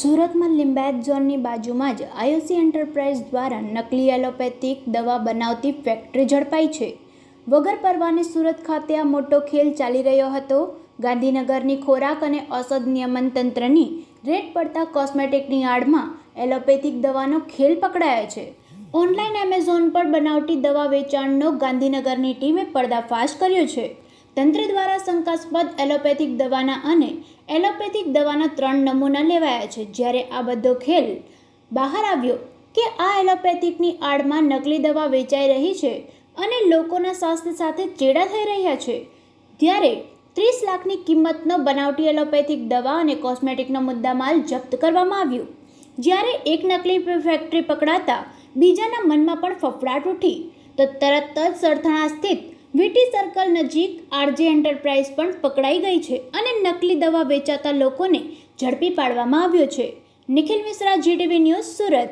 સુરતમાં લિંબાયત ઝોનની બાજુમાં જ આયુસી એન્ટરપ્રાઇઝ દ્વારા નકલી એલોપેથિક દવા બનાવતી ફેક્ટરી ઝડપાઈ છે. વગર પરવાને સુરત ખાતે આ મોટો ખેલ ચાલી રહ્યો હતો. ગાંધીનગરની ખોરાક અને ઔષધ નિયમન તંત્રની રેડ પડતા કોસ્મેટિકની આડમાં એલોપેથિક દવાનો ખેલ પકડાયો છે. ઓનલાઈન એમેઝોન પર બનાવટી દવા વેચાણનો ગાંધીનગરની ટીમે પર્દાફાશ કર્યો છે. તંત્ર દ્વારા શંકાસ્પદ એલોપેથિક દવાના અને એલોપેથિક દવાના ત્રણ નમૂના લેવાયા છે. જ્યારે આ બધો ખેલ બહાર આવ્યો કે આ એલોપેથિકની આડમાં નકલી દવા વેચાઈ રહી છે અને લોકોના સ્વાસ્થ્ય સાથે ચેડા થઈ રહ્યા છે, ત્યારે ત્રીસ લાખની કિંમતનો બનાવટી એલોપેથિક દવા અને કોસ્મેટિકનો મુદ્દામાલ જપ્ત કરવામાં આવ્યો. જ્યારે એક નકલી ફેક્ટરી પકડાતા બીજાના મનમાં પણ ફફડાટ ઉઠી, તો તરત જ સરથાણા સ્થિત વીટી સર્કલ નજીક આરજે એન્ટરપ્રાઇઝ પણ પકડાઈ ગઈ છે અને નકલી દવા વેચાતા લોકોને ઝડપી પાડવામાં આવ્યો છે. Nikhil Mishra GTV news Surat.